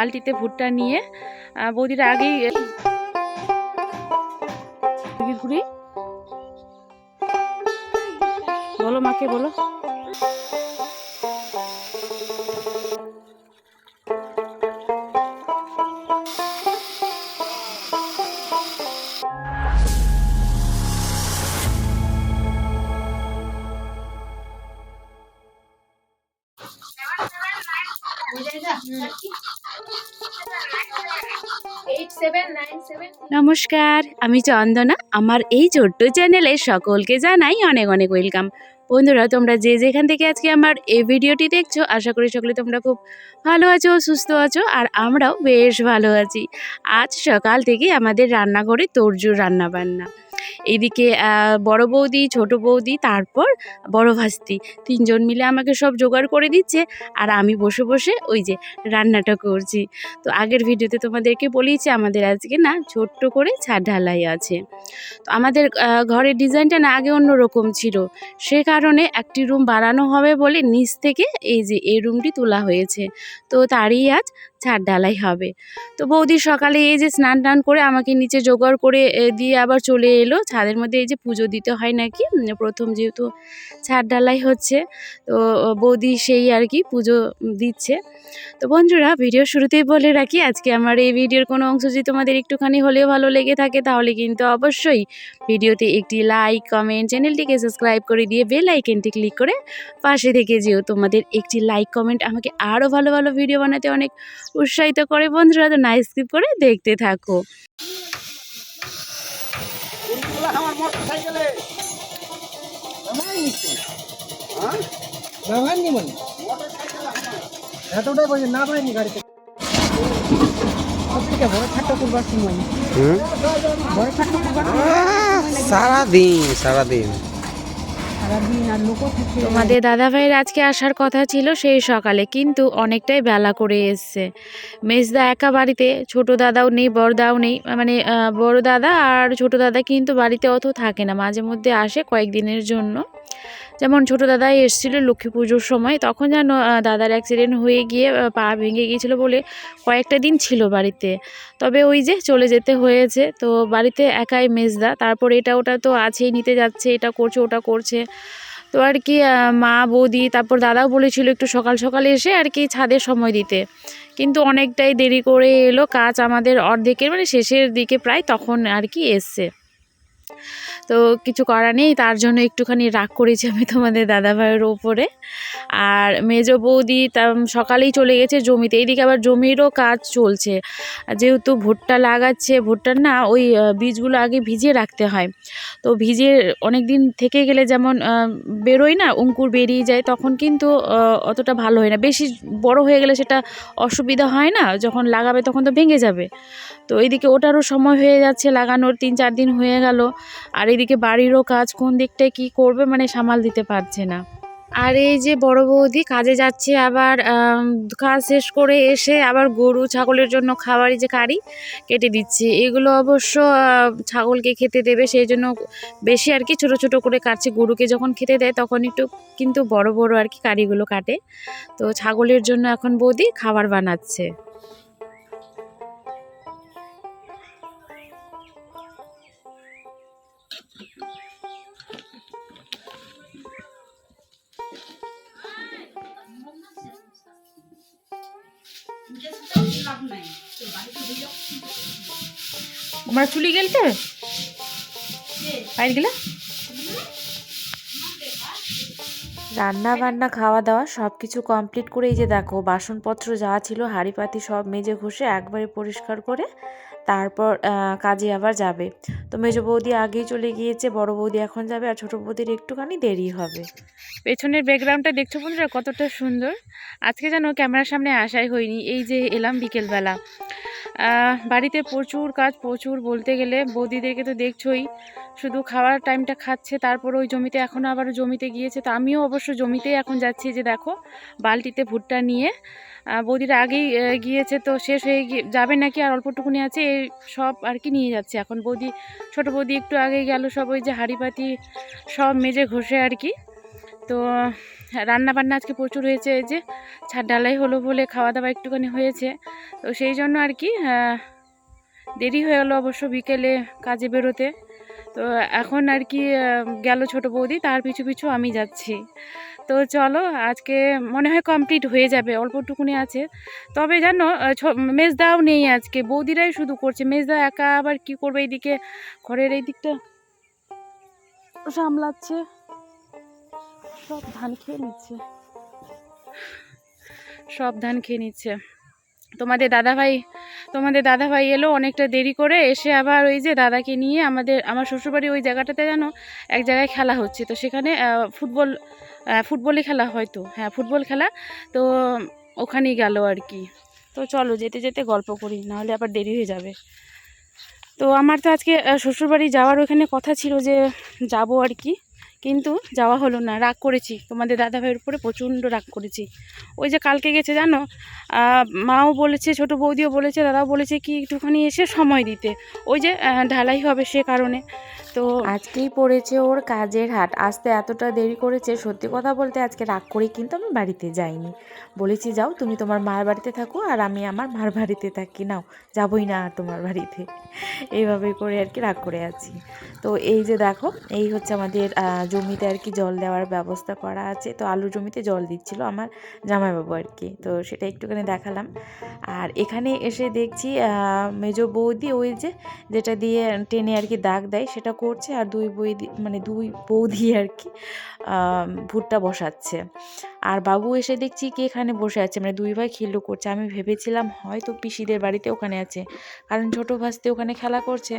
বালতিতে ভুট্টা নিয়ে বৌদিরা আগেই ঘুরি বলো মাকে বলো। নমস্কার, আমি চন্দনা। আমার এই ছোট্ট চ্যানেলে সকলকে জানাই অনেক অনেক ওয়েলকাম বন্ধুরা, তোমরা যে যেখান থেকে আজকে আমার এই ভিডিওটি দেখছ, আশা করি সকলে তোমরা খুব ভালো আছো, সুস্থ আছো, আর আমরাও বেশ ভালো আছি। আজ সকাল থেকে আমাদের রান্নাঘরে তোরজোর রান্না বান্না এইদিকে আহ, বড় বৌদি ছোট বৌদি তারপর বড় ভাস্তি। তিনজন মিলে আমাকে সব জোগাড় করে দিচ্ছে আর আমি বসে বসে ওই যে রান্নাটা করছি। তো আগের ভিডিওতে তোমাদেরকে বলেইছি আমাদের আজকে না ছোট্ট করে ছাদ ঢালাই আছে। তো আমাদের ঘরের ডিজাইনটা না আগে অন্য রকম ছিল। সে কারণে একটি রুম বাড়ানো হবে বলে নিচ থেকে এই যে এই রুমটি তোলা হয়েছে। তো তারই আজ ছাদ ঢালাই হবে। তো বৌদি সকালে এই যে স্নান টান করে আমাকে নিচে জোগাড় করে দিয়ে আবার চলে এলো। ছাদের মধ্যে এই যে পুজো দিতে হয় নাকি? প্রথম যেহেতু ছাদ ঢালাই হচ্ছে, তো বৌদি সেই আর কি পুজো দিচ্ছে। তো বন্ধুরা, ভিডিও শুরুতেই বলে রাখি, আজকে আমার এই ভিডিওর কোনো অংশ যদি তোমাদের একটুখানি হলেও ভালো লেগে থাকে, তাহলে কিন্তু অবশ্যই ভিডিওতে একটি লাইক, কমেন্ট, চ্যানেলটিকে সাবস্ক্রাইব করে দিয়ে বেল আইকনটি ক্লিক করে পাশে থেকে যেও। তোমাদের একটি লাইক, কমেন্ট আমাকে আরও ভালো ভালো ভিডিও বানাতে অনেক উৎসাহিত করে বন্ধুরা তো না স্কিপ করে দেখতে থাকো। সারাদিন সারাদিন সারাদিন আর লোকও থাকে তোমাদের দাদা ভাইয়ের আজকে আসার কথা ছিল সেই সকালে, কিন্তু অনেকটাই বেলা করে এসছে। মেজদা একা বাড়িতে, ছোট দাদাও নেই, বড় দাও নেই মানে বড় দাদা আর ছোট দাদা কিন্তু বাড়িতে অত থাকে না, মাঝে মধ্যে আসে কয়েকদিনের জন্য। যেমন ছোট দাদাই এসেছিল লক্ষ্মী পুজোর সময়, তখন যেন দাদার অ্যাক্সিডেন্ট হয়ে গিয়ে পা ভেঙে গিয়েছিল বলে কয়েকটা দিন ছিল বাড়িতে। তবে ওই যে চলে যেতে হয়েছে, তো বাড়িতে একাই মেজদা, তারপর এটা ওটা তো আছেই, নিতে যাচ্ছে, এটা করছে, ওটা করছে। তো আর কি মা, বৌদি, তারপর দাদাও বলেছিল একটু সকাল সকালে এসে আর কি ছাদে সময় দিতে। কিন্তু অনেকটাই দেরি করে এলো, কাজ আমাদের অর্ধেকের মানে শেষের দিকে প্রায় তখন আর কি এসছে। তো কিছু করার নেই, তার জন্য একটুখানি রাগ করেছি আমি তোমাদের দাদা ভাইয়ের ওপরে। আর মেজ বৌদি তা সকালেই চলে গেছে জমিতে, এইদিকে আবার জমিরও কাজ চলছে। যেহেতু ভুট্টা লাগাচ্ছে, ভুট্টার না ওই বীজগুলো আগে ভিজিয়ে রাখতে হয়। তো ভিজিয়ে অনেক দিন থেকে গেলে যেমন বেরোয় না, অঙ্কুর বেরিয়ে যায়, তখন কিন্তু অতটা ভালো হয় না। বেশি বড় হয়ে গেলে সেটা অসুবিধা হয় না, যখন লাগাবে তখন তো ভেঙে যাবে। তো এইদিকে ওটারও সময় হয়ে যাচ্ছে, লাগানোর তিন চার দিন হয়ে গেল। আর এইদিকে বাড়িরও কাজ কোন দিকটায় কি করবে মানে সামাল দিতে পারছে না। আর এই যে বড় বৌদি কাজে যাচ্ছে আবার কাজ শেষ করে এসে আবার গরু, ছাগলের জন্য খাবারই যে কারি কেটে দিচ্ছে। এগুলো অবশ্য ছাগলকে খেতে দেবে, সেই জন্য বেশি আর কি ছোট ছোট করে কাটছে। গরুকে যখন খেতে দেয় তখন একটু কিন্তু বড় বড় আর কি কারিগুলো কাটে। তো ছাগলের জন্য এখন বৌদি খাবার বানাচ্ছে। তোমার চুলি গেলছে? বাইরে গেলে? রান্না বান্না, খাওয়া দাওয়া সব কিছু কমপ্লিট করে এই যে দেখো, বাসনপত্র যা ছিল হাঁড়ি পাতি সব মেজে ঘষে একবারে পরিষ্কার করে তারপর কাজে আবার যাবে। তো মেজো বৌদি আগেই চলে গিয়েছে, বড় বৌদি এখন যাবে আর ছোট বৌদির একটুখানি দেরি হবে। পেছনের ব্যাকগ্রাউন্ডটা দেখছ বন্ধুরা কতটা সুন্দর? আজকে যেন ক্যামেরার সামনে আসাই হয়নি, এই যে এলাম বিকেলবেলা। বাড়িতে প্রচুর কাজ, প্রচুর বলতে গেলে, বৌদিদেরকে তো দেখছোই। শুধু খাওয়ার টাইমটা খাচ্ছে, তারপর ওই জমিতে এখন আবার জমিতে গিয়েছে। তো আমিও অবশ্য জমিতেই এখন যাচ্ছি যে দেখো, বালতিতে ভুট্টা নিয়ে। বৌদিরা আগেই গিয়েছে তো শেষ হয়ে গিয়ে, যাবে নাকি আর অল্পটুকুনি আছে, এই সব আর কি নিয়ে যাচ্ছে। এখন বৌদি, ছোট বৌদি একটু আগে গেল, সব ওই যে হাঁড়ি পাতি সব মেজে ঘষে আর কি। তো রান্না বান্না আজকে প্রচুর হয়েছে, এই যে ছাদ ঢালাই হলো বলে খাওয়া দাওয়া একটুখানি হয়েছে। তো সেই জন্য আর কি দেরি হয়ে গেলো অবশ্য বিকেলে কাজে বেরোতে। তো এখন আর কি গেল ছোট বৌদি, তার পিছু পিছু আমি যাচ্ছি। তো চলো, আজকে মনে হয় কমপ্লিট হয়ে যাবে, অল্পটুকুনি আছে। তবে জানো মেজদাও নেই আজকে, বৌদিরাই শুধু করছে। মেজদা একা আবার কি করবে এইদিকে? ঘরের এই দিকটা সামলাচ্ছে। সব ধান খেয়ে নিচ্ছে। সব ধান খেয়ে নিচ্ছে। তোমাদের দাদাভাই তোমাদের দাদাভাই এলো অনেকটা দেরি করে এসে আবার ওই যে দাদাকে নিয়ে আমাদের, আমার শ্বশুরবাড়ি ওই জায়গাটাতে যেন এক জায়গায় খেলা হচ্ছে। তো সেখানে ফুটবল ফুটবলই খেলা হয়তো হ্যাঁ ফুটবল খেলা। তো ওখানেই গেল আর কি। তো চলো যেতে যেতে গল্প করি, নাহলে আবার দেরি হয়ে যাবে। তো আমার তো আজকে শ্বশুরবাড়ি যাওয়ার ওখানে কথা ছিল যে যাব আর কি। কিন্তু যাওয়া হলো না, রাগ করেছি। তোমাদের দাদাভাইয়ের উপরে প্রচণ্ড রাগ করেছি। ওই যে কালকে গেছে জানো? মাও বলেছে, ছোট বৌদিও বলেছে, দাদাও বলেছে কি একটুখানি এসে সময় দিতে। ওই যে ঢালাই হবে সে কারণে। তো আজকেই পড়েছে ওর কাজের হাট। আসতে এতটা দেরি করেছে, সত্যি কথা বলতে আজকে রাগ করে কিন্তু আমি বাড়িতে যাইনি। বলেছি, যাও, তুমি তোমার মার বাড়িতে থাকো আর আমি আমার মার বাড়িতে থাকি। নাও, যাবই না তোমার বাড়িতে। এইভাবে করে আর কি রাগ করে আছি। তো এই যে দেখো, এই হচ্ছে আমাদের জমিতে আর কি জল দেওয়ার ব্যবস্থা করা আছে। তো আলু জমিতে জল দিচ্ছিল আমার জামাইবাবু আর কি। তো সেটা একটুখানি দেখালাম। আর এখানে এসে দেখছি মেজ বৌদি ওই যে যেটা দিয়ে টেনে আর কি দাগ দেয় সেটা করছে আর দুই বৌদি মানে দুই বৌদি আর কি ভুট্টা বসাচ্ছে। আর বাবু এসে দেখছি কি এখানে বসে আছে মানে দুই ভাই খেলো করছে। আমি ভেবেছিলাম হয়তো পিসিদের বাড়িতে ওখানে আছে, কারণ ছোটো ভাসতে ওখানে খেলা করছে।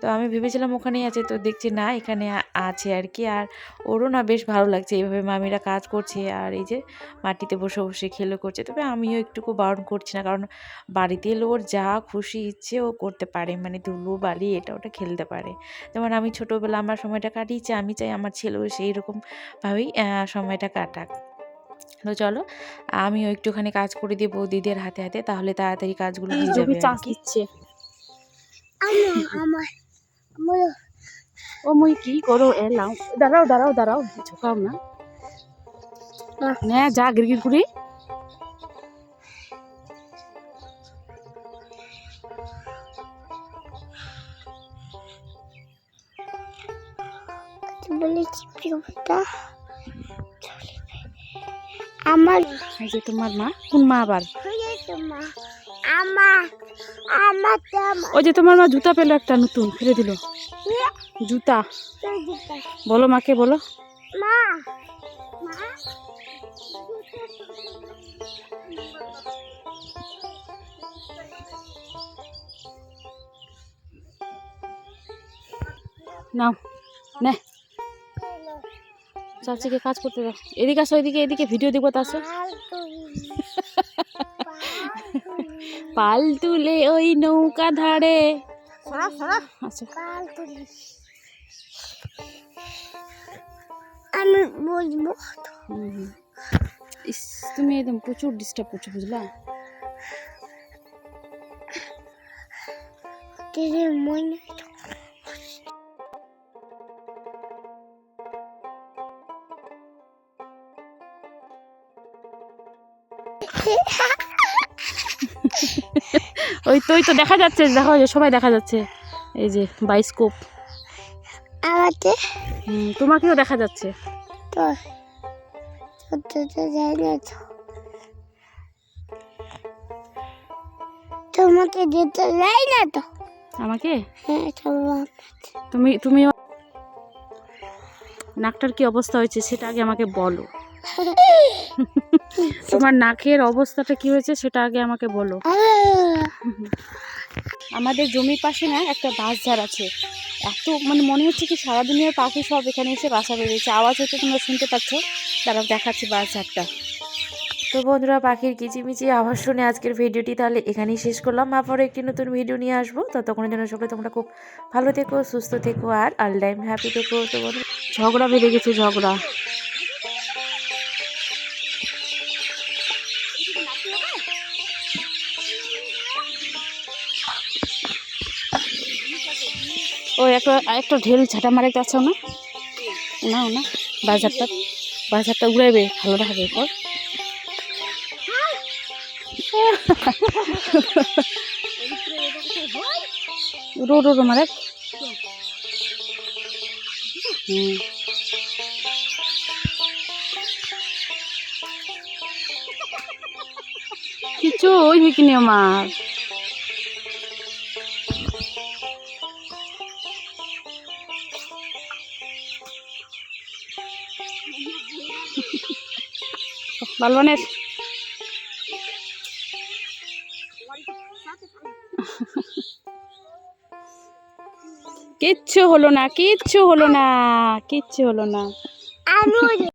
তো আমি ভেবেছিলাম ওখানেই আছে। তো দেখছি না, এখানে আছে আর কি। আর ওরও না বেশ ভালো লাগছে এইভাবে মামিরা কাজ করছে আর এই যে মাটিতে বসে বসে খেলো করছে। তবে আমিও একটুকু বারণ করছি না কারণ বাড়িতে এলে ওর যা খুশি ইচ্ছে ও করতে পারে। মানে ধুলো বালি এটা ওটা খেলতে পারে। যেমন আমি ছোটোবেলা আমার সময়টা কাটিয়েছি আমি চাই আমার ছেলেও সেই রকমভাবেই সময়টা কাটাক। তো চলো আমিও একটুখানি কাজ করে দিয়ে বৌদিদের হাতে হাতে তাহলে তাড়াতাড়ি কাজগুলো হয়ে যাবে আমার আমার ও মুই কি করো এলাম দাঁড়াও দাঁড়াও দাঁড়াও ঝোকাও না। না যা গিরগির করে বলেছি আমার এই যে তোমার মা কোন মা আবার? মা আমার আমার ওই যে তোমার মা জুতা পেল একটা নতুন ফিরে দিল। জুতা। বলো মাকে বলো। মা। নাও নে। চাচিকে কাজ করতে দাও। এদিকে আসো এদিকে এদিকে ভিডিও দেখব তা আসো। পাল তুলে ওই নৌকা ধারে। আচ্ছা আমি হুম। ইস তুমি একদম প্রচুর ডিস্টার্ব করছ বুঝলা? মনে ওই তো ওই তো দেখা যাচ্ছে দেখা সবাই দেখা যাচ্ছে। এই যে বাইস্কোপ হুম, তোমাকেও দেখা যাচ্ছে। তো তোমাকে যেতে যাই না তো? আমাকে? হ্যাঁ তুমি তুমি নাকটার কি অবস্থা হয়েছে সেটা আগে আমাকে বলো। তোমার নাকের অবস্থাটা কি হয়েছে সেটা আগে আমাকে বলো। আমাদের জমির পাশে না একটা বাঁশঝাড় আছে। এত মানে মনে হচ্ছে কি সারা দুনিয়ার পাখি সব এখানে এসে বাসা বেরিয়েছে আওয়াজ হয়তো তোমরা শুনতে পাচ্ছ। তারা দেখাচ্ছি বাঁশঝাড়টা তো বন্ধুরা পাখির কিচিমিচি আওয়াজ শুনে আজকের ভিডিওটি তাহলে এখানেই শেষ করলাম। আবারও একটি নতুন ভিডিও নিয়ে আসব। ততক্ষণের জন্য সকলে তোমরা খুব ভালো থেকো সুস্থ থেকো আর অল টাইম হ্যাপি থেকো। তো বন্ধু ঝগড়া বেড়ে গেছে ঝগড়া। ও, একটা একটা ঢেল ঝাঁটা মারে কাছে না না না বাজারটা বাজারটা উড়াইবে, ভালো দেখাবে পর রো রো রো মারে। কিছু ওই বিকিনি আমার। বালবানের কিচ্ছু হলো না কিচ্ছু হলো না কিচ্ছু হলো না।